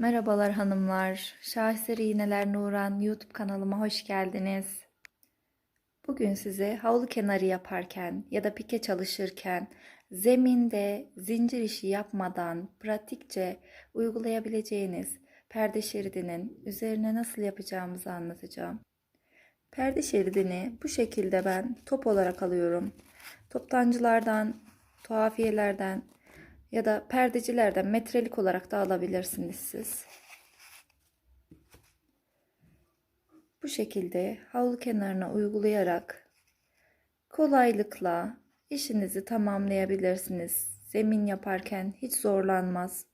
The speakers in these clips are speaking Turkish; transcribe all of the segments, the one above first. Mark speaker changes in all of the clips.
Speaker 1: Merhabalar hanımlar. Şaheseri İğneler Nuran YouTube kanalıma hoş geldiniz. Bugün size havlu kenarı yaparken ya da pike çalışırken zeminde zincir işi yapmadan pratikçe uygulayabileceğiniz perde şeridinin üzerine nasıl yapacağımızı anlatacağım. Perde şeridini bu şekilde ben top olarak alıyorum. Toptancılardan, tuhafiyelerden ya da perdecilerden metrelik olarak da alabilirsiniz siz. Bu şekilde havlu kenarına uygulayarak kolaylıkla işinizi tamamlayabilirsiniz. Zemin yaparken hiç zorlanmaz.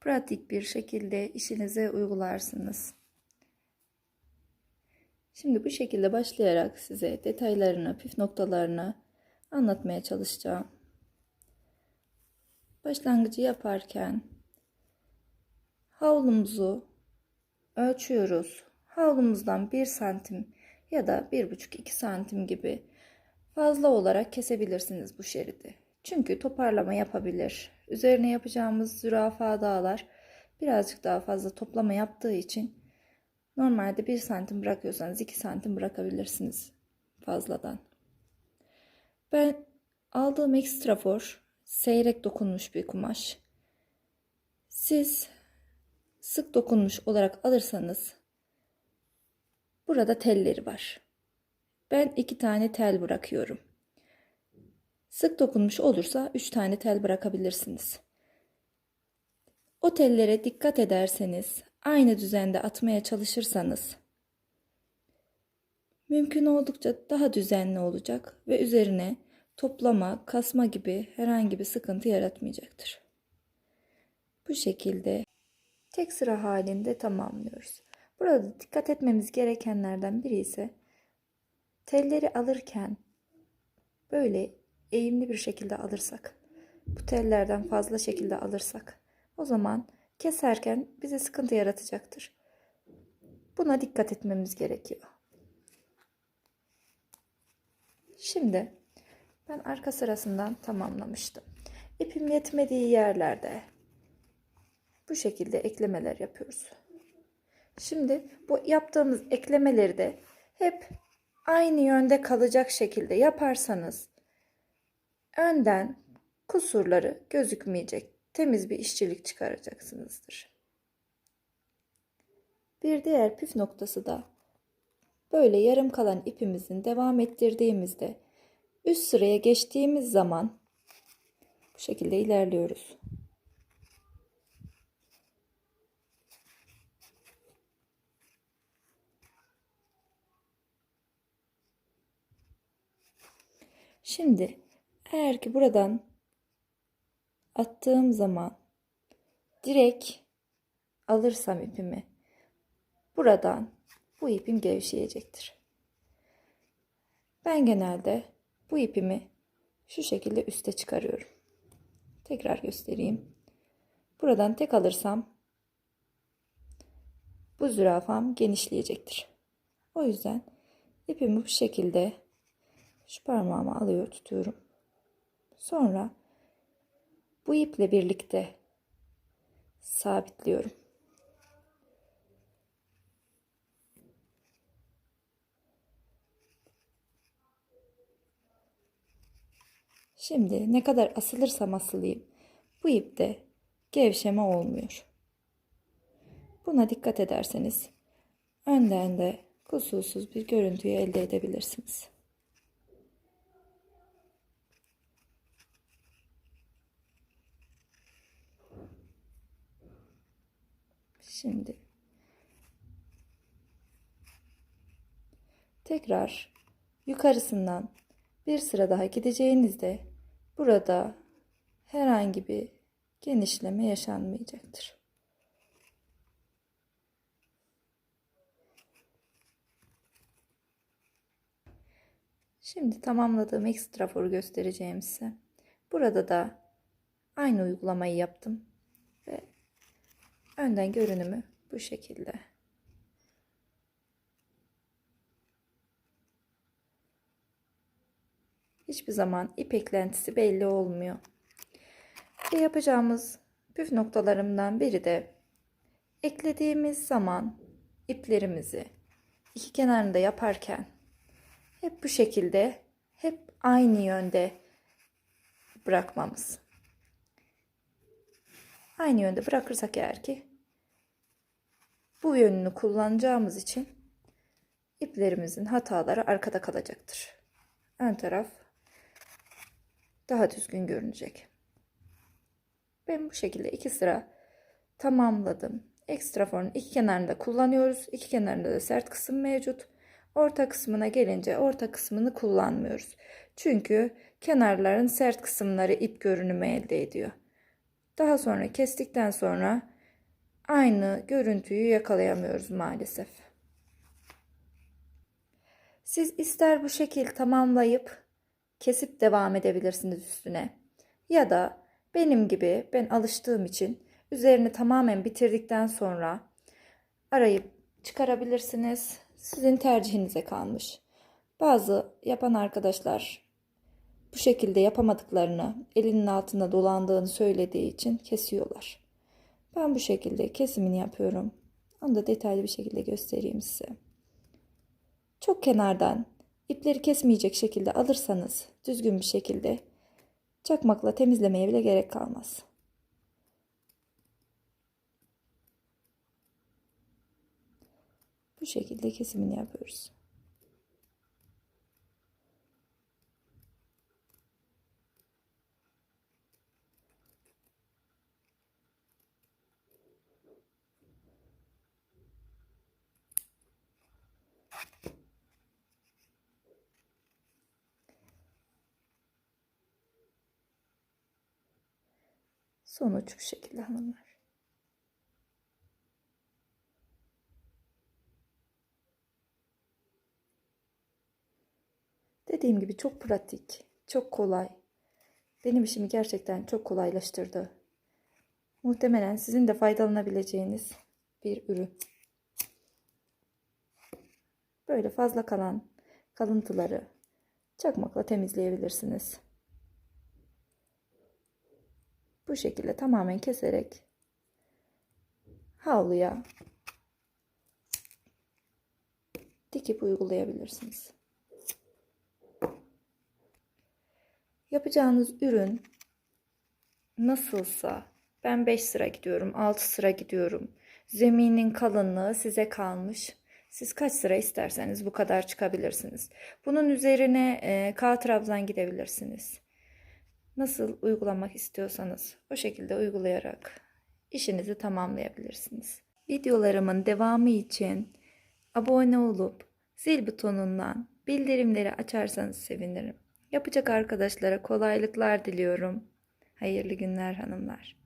Speaker 1: Pratik bir şekilde işinize uygularsınız. Şimdi bu şekilde başlayarak size detaylarını, püf noktalarını anlatmaya çalışacağım. Başlangıcı yaparken havlumuzu ölçüyoruz. Havlumuzdan 1 santim ya da 1,5-2 santim gibi fazla olarak kesebilirsiniz bu şeridi. Çünkü toparlama yapabilir. Üzerine yapacağımız zürafa dağlar birazcık daha fazla toplama yaptığı için normalde 1 santim bırakıyorsanız 2 santim bırakabilirsiniz fazladan. Ben aldığım ekstra for seyrek dokunmuş bir kumaş. Siz sık dokunmuş olarak alırsanız burada telleri var. Ben iki tane tel bırakıyorum. Sık dokunmuş olursa üç tane tel bırakabilirsiniz. O tellere dikkat ederseniz, aynı düzende atmaya çalışırsanız mümkün oldukça daha düzenli olacak ve üzerine toplama, kasma gibi herhangi bir sıkıntı yaratmayacaktır. Bu şekilde tek sıra halinde tamamlıyoruz. Burada dikkat etmemiz gerekenlerden biri ise telleri alırken böyle eğimli bir şekilde alırsak, bu tellerden fazla şekilde alırsak o zaman keserken bize sıkıntı yaratacaktır. Buna dikkat etmemiz gerekiyor. Şimdi ben arka sırasından tamamlamıştım. İpim yetmediği yerlerde bu şekilde eklemeler yapıyoruz. Şimdi bu yaptığımız eklemeleri de hep aynı yönde kalacak şekilde yaparsanız önden kusurları gözükmeyecek. Temiz bir işçilik çıkaracaksınızdır. Bir diğer püf noktası da böyle yarım kalan ipimizin devam ettirdiğimizde Üst sıraya geçtiğimiz zaman bu şekilde ilerliyoruz. Şimdi eğer ki buradan attığım zaman direkt alırsam ipimi buradan bu ipim gevşeyecektir. Ben genelde bu ipimi şu şekilde üste çıkarıyorum. Tekrar göstereyim. Buradan tek alırsam bu zürafam genişleyecektir. O yüzden ipimi bu şekilde şu parmağımı alıyor tutuyorum. Sonra bu iple birlikte sabitliyorum. Şimdi ne kadar asılırsam asılayım bu ipte gevşeme olmuyor. Buna dikkat ederseniz önden de kusursuz bir görüntüyü elde edebilirsiniz. Şimdi tekrar yukarısından bir sıra daha gideceğinizde burada herhangi bir genişleme yaşanmayacaktır. Şimdi tamamladığım ekstra foru göstereceğim size. Burada da aynı uygulamayı yaptım ve önden görünümü bu şekilde. Hiçbir zaman ip eklentisi belli olmuyor. Ve yapacağımız püf noktalarımdan biri de eklediğimiz zaman iplerimizi iki kenarında yaparken hep bu şekilde hep aynı yönde bırakmamız. Aynı yönde bırakırsak eğer ki bu yönünü kullanacağımız için iplerimizin hataları arkada kalacaktır. Ön taraf daha düzgün görünecek. Ben bu şekilde iki sıra tamamladım. Ekstra formun iki kenarında kullanıyoruz. İki kenarında da sert kısım mevcut. Orta kısmına gelince orta kısmını kullanmıyoruz. Çünkü kenarların sert kısımları ip görünümü elde ediyor. Daha sonra kestikten sonra aynı görüntüyü yakalayamıyoruz maalesef. Siz ister bu şekil tamamlayıp kesip devam edebilirsiniz üstüne. Ya da benim gibi ben alıştığım için üzerini tamamen bitirdikten sonra arayıp çıkarabilirsiniz. Sizin tercihinize kalmış. Bazı yapan arkadaşlar bu şekilde yapamadıklarını, elinin altında dolandığını söylediği için kesiyorlar. Ben bu şekilde kesimini yapıyorum. Onu da detaylı bir şekilde göstereyim size. Çok kenardan ipleri kesmeyecek şekilde alırsanız düzgün bir şekilde çakmakla temizlemeye bile gerek kalmaz. Bu şekilde kesimini yapıyoruz. Sonuç bu şekilde hanımlar. Dediğim gibi çok pratik, çok kolay. Benim işimi gerçekten çok kolaylaştırdı. Muhtemelen sizin de faydalanabileceğiniz bir ürün. Böyle fazla kalan kalıntıları çakmakla temizleyebilirsiniz. Bu şekilde tamamen keserek havluya dikip uygulayabilirsiniz. Yapacağınız ürün nasılsa ben 5 sıra gidiyorum, 6 sıra gidiyorum. Zeminin kalınlığı size kalmış. Siz kaç sıra isterseniz bu kadar çıkabilirsiniz. Bunun üzerine e, K trabzan gidebilirsiniz. Nasıl uygulamak istiyorsanız o şekilde uygulayarak işinizi tamamlayabilirsiniz. Videolarımın devamı için abone olup zil butonundan bildirimleri açarsanız sevinirim. Yapacak arkadaşlara kolaylıklar diliyorum. Hayırlı günler hanımlar.